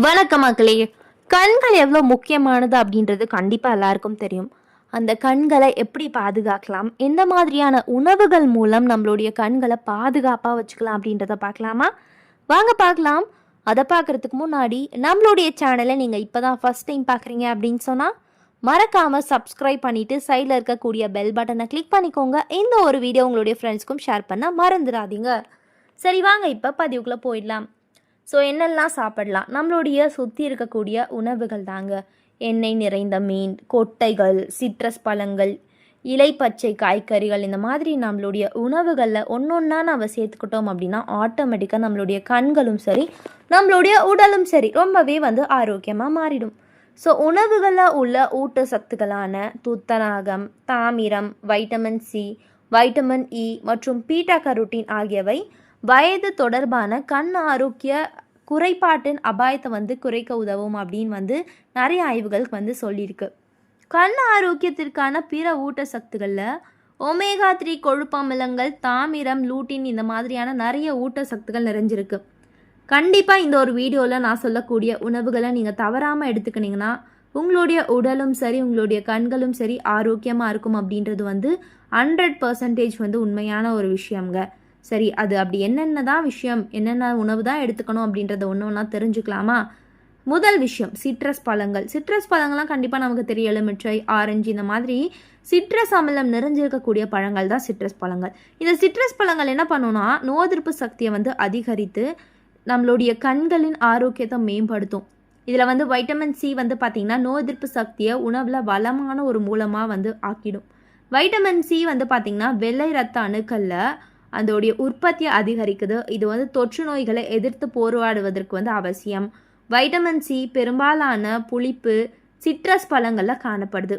வணக்கம் மக்களே. கண்கள் எவ்வளோ முக்கியமானது அப்படின்றது கண்டிப்பாக எல்லாருக்கும் தெரியும். அந்த கண்களை எப்படி பாதுகாக்கலாம்? எந்த மாதிரியான உணவுகள் மூலம் நம்மளுடைய கண்களை பாதுகாப்பாக வச்சுக்கலாம் அப்படின்றத பார்க்கலாமா? வாங்க பார்க்கலாம். அதை பார்க்குறதுக்கு முன்னாடி நம்மளுடைய சேனலை நீங்கள் இப்போ தான் ஃபஸ்ட் டைம் பார்க்குறீங்க அப்படின்னு சொன்னால் மறக்காமல் சப்ஸ்கிரைப் பண்ணிவிட்டு சைடில் இருக்கக்கூடிய பெல் பட்டனை கிளிக் பண்ணிக்கோங்க. இந்த ஒரு வீடியோ உங்களுடைய ஃப்ரெண்ட்ஸ்க்கும் ஷேர் பண்ண மறந்துடாதீங்க. சரி வாங்க இப்போ பதிவுக்குள்ளே போயிடலாம். ஸோ என்னெல்லாம் சாப்பிடலாம்? நம்மளுடைய சுற்றி இருக்கக்கூடிய உணவுகள் தாங்க. எண்ணெய் நிறைந்த மீன் கொட்டைகள் சிட்ரஸ் பழங்கள் இலை பச்சை காய்கறிகள் இந்த மாதிரி நம்மளுடைய உணவுகளில் ஒன்று ஒன்றா நம்ம சேர்த்துக்கிட்டோம் அப்படின்னா ஆட்டோமேட்டிக்காக நம்மளுடைய கண்களும் சரி நம்மளுடைய உடலும் சரி ரொம்பவே வந்து ஆரோக்கியமாக மாறிடும். ஸோ உணவுகளில் உள்ள ஊட்டச்சத்துக்களான துத்தநாகம் தாமிரம் வைட்டமின் சி வைட்டமின் இ மற்றும் பீட்டா கரோட்டின் ஆகியவை வயது தொடர்பான கண் ஆரோக்கிய குறைபாட்டின் அபாயத்தை வந்து குறைக்க உதவும் அப்படின்னு வந்து நிறைய ஆய்வுகளுக்கு வந்து சொல்லியிருக்கு. கண் ஆரோக்கியத்திற்கான பிற ஊட்டச்சத்துக்களில் ஒமேகா த்ரீ கொழுப்பமிலங்கள் தாமிரம் லூட்டின் இந்த மாதிரியான நிறைய ஊட்டச்சத்துக்கள் நிறைஞ்சிருக்கு. கண்டிப்பாக இந்த ஒரு வீடியோவில் நான் சொல்லக்கூடிய உணவுகளை நீங்கள் தவறாமல் எடுத்துக்கினீங்கன்னா உங்களுடைய உடலும் சரி உங்களுடைய கண்களும் சரி ஆரோக்கியமாக இருக்கும் அப்படின்றது வந்து ஹண்ட்ரட் பர்சன்டேஜ் வந்து உண்மையான ஒரு விஷயங்க சரி அது அப்படி என்னென்ன தான் விஷயம் என்னென்ன உணவு தான் எடுத்துக்கணும் அப்படின்றத ஒன்று ஒன்றா தெரிஞ்சுக்கலாமா? முதல் விஷயம் சிட்ரஸ் பழங்கள். சிட்ரஸ் பழங்கள்லாம் கண்டிப்பாக நமக்கு தெரியும். எலுமிச்சை ஆரஞ்சு இந்த மாதிரி சிட்ரஸ் அமிலம் நிறைஞ்சிருக்கக்கூடிய பழங்கள் தான் சிட்ரஸ் பழங்கள். இந்த சிட்ரஸ் பழங்கள் என்ன பண்ணுன்னா நோய் எதிர்ப்பு சக்தியை வந்து அதிகரித்து நம்மளுடைய கண்களின் ஆரோக்கியத்தை மேம்படுத்தும். இதில் வந்து வைட்டமின் சி வந்து பார்த்திங்கன்னா நோய் எதிர்ப்பு சக்தியை உணவில் வளமான ஒரு மூலமாக வந்து ஆக்கிடும். வைட்டமின் சி வந்து பார்த்திங்கன்னா வெள்ளை ரத்த அணுக்களில் அதோடைய உற்பத்தியை அதிகரிக்குது. இது வந்து தொற்று நோய்களை எதிர்த்து போராடுவதற்கு வந்து அவசியம். வைட்டமின் சி பெரும்பாலான புளிப்பு சிட்ரஸ் பழங்களில் காணப்படுது.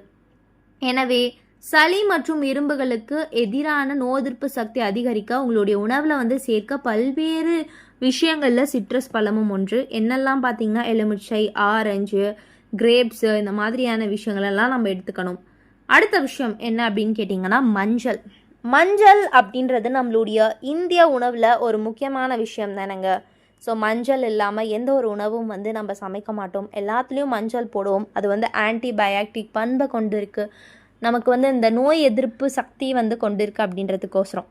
எனவே சளி மற்றும் இரும்புகளுக்கு எதிரான நோய் எதிர்ப்பு சக்தி அதிகரிக்க உங்களுடைய உணவில் வந்து சேர்க்க பல்வேறு விஷயங்களில் சிட்ரஸ் பழமும் ஒன்று. என்னெல்லாம் பார்த்தீங்கன்னா எலுமிச்சை ஆரஞ்சு கிரேப்ஸு இந்த மாதிரியான விஷயங்களெல்லாம் நம்ம எடுத்துக்கணும். அடுத்த விஷயம் என்ன அப்படின்னு கேட்டிங்கன்னா மஞ்சள். மஞ்சள் அப்படின்றது நம்மளுடைய இந்திய உணவில் ஒரு முக்கியமான விஷயம் தானேங்க. ஸோ மஞ்சள் இல்லாமல் எந்த ஒரு உணவும் வந்து நம்ம சமைக்க மாட்டோம். எல்லாத்துலேயும் மஞ்சள் போடுவோம். அது வந்து ஆன்டிபயாட்டிக் பண்பை கொண்டு இருக்குது நமக்கு வந்து இந்த நோய் எதிர்ப்பு சக்தி வந்து கொண்டு இருக்குது அப்படின்றதுக்கோசரம்.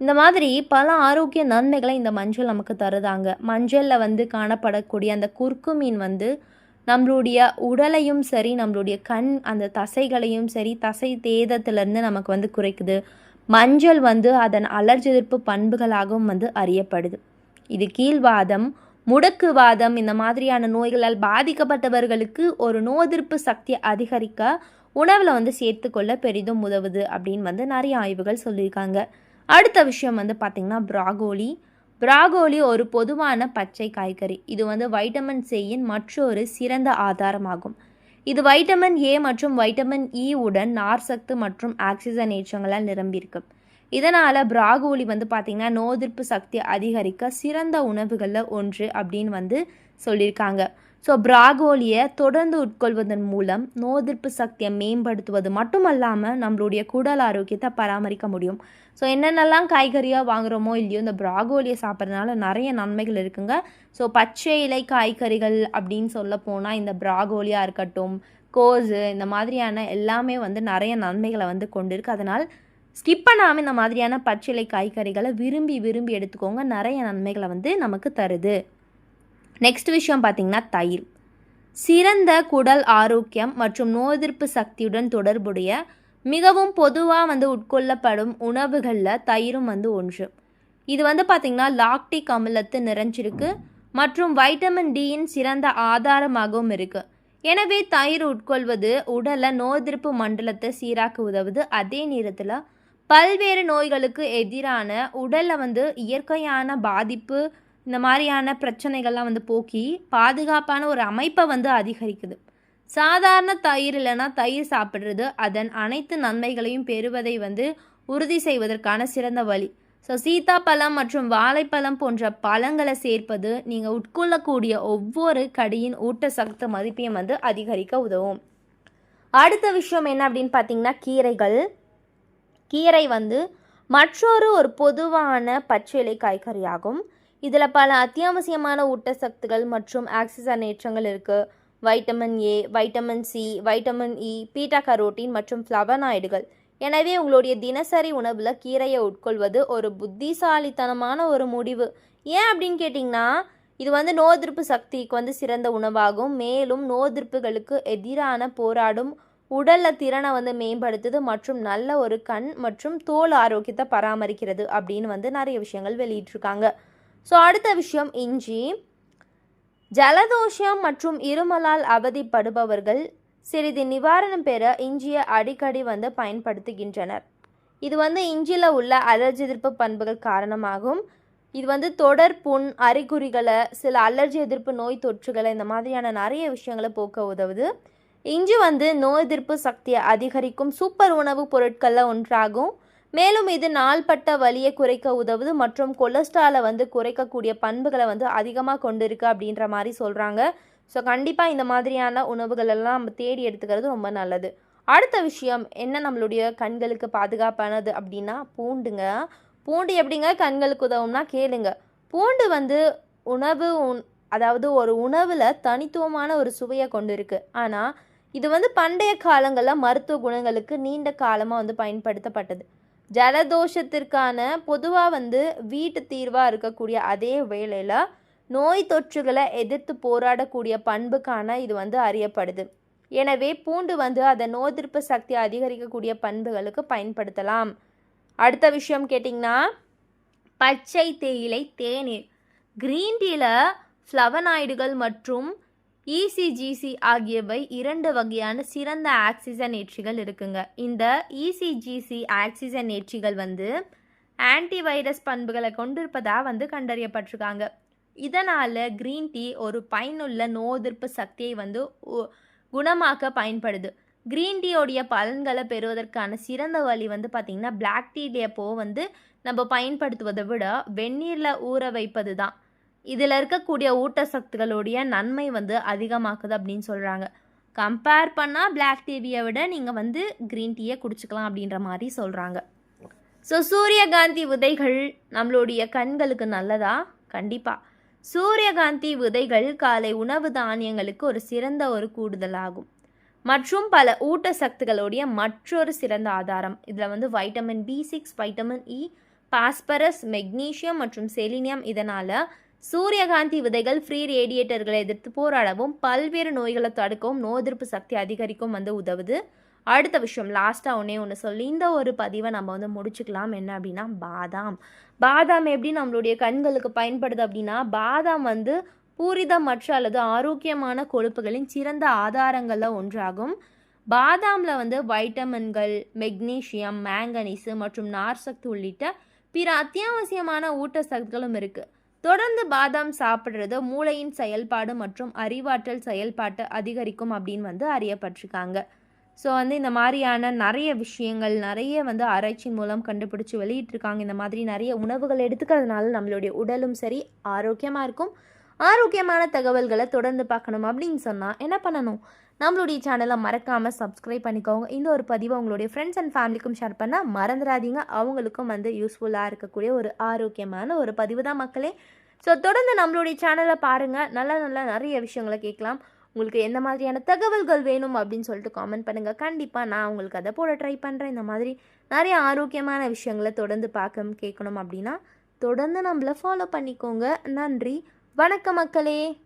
இந்த மாதிரி பல ஆரோக்கிய நன்மைகளை இந்த மஞ்சள் நமக்கு தருதாங்க. மஞ்சளில் வந்து காணப்படக்கூடிய அந்த குர்க்குமீன் வந்து நம்மளுடைய உடலையும் சரி நம்மளுடைய கண் அந்த தசைகளையும் சரி தசை தேதத்திலேருந்து நமக்கு வந்து குறைக்குது. மஞ்சள் வந்து அதன் அலர்ஜி எதிர்ப்பு பண்புகளாகவும் வந்து அறியப்படுது. இது கீழ்வாதம் முடக்குவாதம் இந்த மாதிரியான நோய்களால் பாதிக்கப்பட்டவர்களுக்கு ஒரு நோதிர்ப்பு சக்தியை அதிகரிக்க உணவில் வந்து சேர்த்துக்கொள்ள பெரிதும் உதவுது அப்படின்னு வந்து நிறைய ஆய்வுகள் சொல்லியிருக்காங்க. அடுத்த விஷயம் வந்து பார்த்திங்கன்னா ப்ராகோலி. பிராகோலி ஒரு பொதுவான பச்சை காய்கறி. இது வந்து வைட்டமின் சேயின் மற்றொரு சிறந்த ஆதாரமாகும். இது வைட்டமின் ஏ மற்றும் வைட்டமின் இ உடன் நார்சத்து மற்றும் ஆக்சிஜனேற்றங்களால் நிரம்பியிருக்கு இதனால் பிராகோலி வந்து பார்த்திங்கன்னா நோய் எதிர்ப்பு சக்தி அதிகரிக்க சிறந்த உணவுகளில் ஒன்று அப்படின்னு வந்து சொல்லியிருக்காங்க. ஸோ பிராகோலியை தொடர்ந்து உட்கொள்வதன் மூலம் நோய் எதிர்ப்பு சக்தியை மேம்படுத்துவது மட்டும் அல்லாமல் நம்மளுடைய குடல் ஆரோக்கியத்தை பராமரிக்க முடியும். ஸோ என்னென்னலாம் காய்கறியாக வாங்குகிறோமோ இல்லையோ இந்த பிராகோலியை சாப்பிட்றதுனால நிறைய நன்மைகள் இருக்குங்க. ஸோ பச்சை இலை காய்கறிகள் அப்படின்னு சொல்ல போனால் இந்த பிராகோலியாக இருக்கட்டும் கோஸு இந்த மாதிரியான எல்லாமே வந்து நிறைய நன்மைகளை வந்து கொண்டிருக்கு. அதனால் ஸ்கிப் பண்ணாமல் இந்த மாதிரியான பச்சை இலை காய்கறிகளை விரும்பி விரும்பி எடுத்துக்கோங்க. நிறைய நன்மைகளை வந்து நமக்கு தருது. நெக்ஸ்ட் விஷயம் பார்த்திங்கன்னா தயிர். சிறந்த குடல் ஆரோக்கியம் மற்றும் நோய் எதிர்ப்பு சக்தியுடன் தொடர்புடைய மிகவும் பொதுவாக வந்து உட்கொள்ளப்படும் உணவுகளில் தயிரும் வந்து ஒன்று. இது வந்து பார்த்திங்கன்னா லாக்டிக் அமிலத்து நிறைஞ்சிருக்கு மற்றும் வைட்டமின் டியின் சிறந்த ஆதாரமாகவும் இருக்குது எனவே தயிர் உட்கொள்வது உடலை நோய் எதிர்ப்பு மண்டலத்தை சீராக்க உதவுது. அதே நேரத்தில் பல்வேறு நோய்களுக்கு எதிரான உடலில் வந்து இயற்கையான பாதிப்பு இந்த மாதிரியான பிரச்சனைகள்லாம் வந்து போக்கி பாதுகாப்பான ஒரு அமைப்பை வந்து அதிகரிக்குது. சாதாரண தயிர் இல்லைன்னா தயிர் சாப்பிட்றது அதன் அனைத்து நன்மைகளையும் பெறுவதை வந்து உறுதி செய்வதற்கான சிறந்த வழி. ஸோ சீத்தாப்பழம் மற்றும் வாழைப்பழம் போன்ற பழங்களை சேர்ப்பது நீங்கள் உட்கொள்ளக்கூடிய ஒவ்வொரு கடியின் ஊட்டச்சத்து மதிப்பையும் வந்து அதிகரிக்க உதவும். அடுத்த விஷயம் என்ன அப்படின்னு பார்த்தீங்கன்னா கீரைகள். கீரை வந்து மற்றொரு ஒரு பொதுவான பச்சிலை காய்கறியாகும். இதில் பல அத்தியாவசியமான ஊட்டச்சத்துக்கள் மற்றும் ஆக்சிஜனேற்றங்கள் இருக்குது vitamin A vitamin C vitamin E beta carotene மற்றும் ஃப்ளவனாய்டுகள். எனவே உங்களுடைய தினசரி உணவில் கீரையை உட்கொள்வது ஒரு புத்திசாலித்தனமான ஒரு முடிவு. ஏன் அப்படின்னு கேட்டிங்கன்னா இது வந்து நோதிருப்பு சக்திக்கு வந்து சிறந்த உணவாகும். மேலும் நோதிருப்புகளுக்கு எதிரான போராடும் உடல்ல திறனை வந்து மேம்படுத்துது மற்றும் நல்ல ஒரு கண் மற்றும் தோல் ஆரோக்கியத்தை பராமரிக்கிறது அப்படின்னு வந்து நிறைய விஷயங்கள் வெளியிட்டிருக்காங்க. ஸோ அடுத்த விஷயம் இஞ்சி. ஜலதோஷம் மற்றும் இருமலால் அவதிப்படுபவர்கள் சிறிது நிவாரணம் பெற இஞ்சியை அடிக்கடி வந்து பயன்படுத்துகின்றனர். இது வந்து இஞ்சியில் உள்ள அலர்ஜி எதிர்ப்பு பண்புகள் காரணமாகும். இது வந்து தொடர் புண் அறிகுறிகளை சில அலர்ஜி எதிர்ப்பு நோய் தொற்றுகளை இந்த மாதிரியான நிறைய விஷயங்களை போக்க உதவுது. இஞ்சி வந்து நோய் எதிர்ப்பு சக்தியை அதிகரிக்கும் சூப்பர் உணவுப் பொருட்களில் ஒன்றாகும். மேலும் இது நாள்பட்ட வலியை குறைக்க உதவுது மற்றும் கொலஸ்ட்ராலை வந்து குறைக்கக்கூடிய பண்புகளை வந்து அதிகமாக கொண்டிருக்கு அப்படின்ற மாதிரி சொல்கிறாங்க ஸோ கண்டிப்பாக இந்த மாதிரியான உணவுகள் எல்லாம் நம்ம தேடி எடுத்துக்கிறது ரொம்ப நல்லது. அடுத்த விஷயம் என்ன நம்மளுடைய கண்களுக்கு பாதுகாப்பானது அப்படின்னா பூண்டுங்க. பூண்டு எப்படிங்க கண்களுக்கு உதவும்னா கேளுங்க. பூண்டு வந்து உணவு உண் அதாவது ஒரு உணவில் தனித்துவமான ஒரு சுவையை கொண்டு இருக்குது ஆனால் இது வந்து பண்டைய காலங்களில் மருத்துவ குணங்களுக்கு நீண்ட காலமாக வந்து பயன்படுத்தப்பட்டது. ஜலதோஷத்திற்கான பொதுவாக வந்து வீட்டு தீர்வாக இருக்கக்கூடிய அதே வேளையில் நோய் தொற்றுகளை எதிர்த்து போராடக்கூடிய பண்புக்கான இது வந்து அறியப்படுது. எனவே பூண்டு வந்து அதை நோய் எதிர்ப்பு சக்தி அதிகரிக்கக்கூடிய பண்புகளுக்கு பயன்படுத்தலாம். அடுத்த விஷயம் கேட்டிங்கன்னா பச்சை தேயிலை தேநீர். க்ரீன் டீயில் ஃப்ளவனாய்டுகள் மற்றும் இசிஜிசி ஆகியவை இரண்டு வகையான சிறந்த ஆக்சிஜன் ஏற்றிகள் இருக்குங்க. இந்த இசிஜிசி ஆக்சிஜன் ஏற்றிகள் வந்து ஆன்டிவைரஸ் பண்புகளை கொண்டிருப்பதாக வந்து கண்டறியப்பட்டிருக்காங்க. இதனால் க்ரீன் டீ ஒரு பயனுள்ள நோய் எதிர்ப்பு சக்தியை வந்து உ- குணமாக்க பயன்படுது. க்ரீன் டீயோடைய பலன்களை பெறுவதற்கான சிறந்த வழி வந்து பார்த்திங்கன்னா பிளாக் டீ டேப்போ வந்து நம்ம பயன்படுத்துவதை விட வெந்நீரில் ஊற வைப்பது தான் இதில் இருக்கக்கூடிய ஊட்டச்சத்துக்களுடைய நன்மை வந்து அதிகமாக்குது அப்படின்னு சொல்கிறாங்க கம்பேர் பண்ணால் பிளாக் டீவியை விட நீங்கள் வந்து க்ரீன் டீயை குடிச்சுக்கலாம் அப்படின்ற மாதிரி சொல்கிறாங்க ஸோ சூரியகாந்தி விதைகள் நம்மளுடைய கண்களுக்கு நல்லதா? கண்டிப்பாக சூரியகாந்தி விதைகள் காலை உணவு தானியங்களுக்கு ஒரு சிறந்த ஒரு கூடுதலாகும். மற்றும் பல ஊட்டச்சத்துக்களுடைய மற்றொரு சிறந்த ஆதாரம். இதில் வந்து vitamin B six vitamin E phosphorus magnesium மற்றும் செலினியம் இதனால் சூரியகாந்தி விதைகள் ஃப்ரீ ரேடியேட்டர்களை எதிர்த்து போராடவும் பல்வேறு நோய்களை தடுக்கவும் நோய் எதிர்ப்பு சக்தி அதிகரிக்கும் வந்து உதவுது. அடுத்த விஷயம் லாஸ்ட்டாக ஒன்றே ஒன்று சொல்லி இந்த ஒரு பதிவை நம்ம வந்து முடிச்சுக்கலாம். என்ன அப்படின்னா பாதாம். பாதாம் எப்படி நம்மளுடைய கண்களுக்கு பயன்படுது அப்படின்னா பாதாம் வந்து பூரிதமற்ற அல்லது ஆரோக்கியமான கொழுப்புகளின் சிறந்த ஆதாரங்களில் ஒன்றாகும். பாதாமில் வந்து வைட்டமின்கள் மெக்னீசியம் மேங்கனீஸு மற்றும் நார்சத்து உள்ளிட்ட பிற அத்தியாவசியமான ஊட்டச்சத்துக்களும் இருக்குது தொடர்ந்து பாதாம் சாப்பிட்றது மூளையின் செயல்பாடு மற்றும் அறிவாற்றல் செயல்பாட்டை அதிகரிக்கும் அப்படின்னு வந்து அறியப்பட்டிருக்காங்க. ஸோ வந்து இந்த மாதிரியான நிறைய விஷயங்கள் நிறைய வந்து ஆராய்ச்சியின் மூலம் கண்டுபிடிச்சி வெளியிட்டிருக்காங்க. இந்த மாதிரி நிறைய உணவுகள் எடுத்துக்கிறதுனால நம்மளுடைய உடலும் சரி ஆரோக்கியமாக இருக்கும். ஆரோக்கியமான தகவல்களை தொடர்ந்து பார்க்கணும் அப்படின்னு சொன்னால் என்ன பண்ணணும்? நம்மளுடைய சேனலை மறக்காமல் சப்ஸ்கிரைப் பண்ணிக்கோங்க. இந்த ஒரு பதிவை உங்களுடைய ஃப்ரெண்ட்ஸ் அண்ட் ஃபேமிலிக்கும் ஷேர் பண்ணால் மறந்துடாதீங்க. அவங்களுக்கும் வந்து யூஸ்ஃபுல்லாக இருக்கக்கூடிய ஒரு ஆரோக்கியமான ஒரு பதிவு தான் மக்களே. ஸோ தொடர்ந்து நம்மளுடைய சேனலை பாருங்கள் நல்ல நல்ல நிறைய விஷயங்களை கேட்கலாம். உங்களுக்கு எந்த மாதிரியான தகவல்கள் வேணும் அப்படின்னு சொல்லிட்டு காமெண்ட் பண்ணுங்கள் கண்டிப்பாக நான் உங்களுக்கு அதை போட ட்ரை பண்ணுறேன் இந்த மாதிரி நிறைய ஆரோக்கியமான விஷயங்களை தொடர்ந்து பார்க்க கேட்கணும் அப்படின்னா தொடர்ந்து நம்மளை ஃபாலோ பண்ணிக்கோங்க. நன்றி. வணக்கம் மக்களே.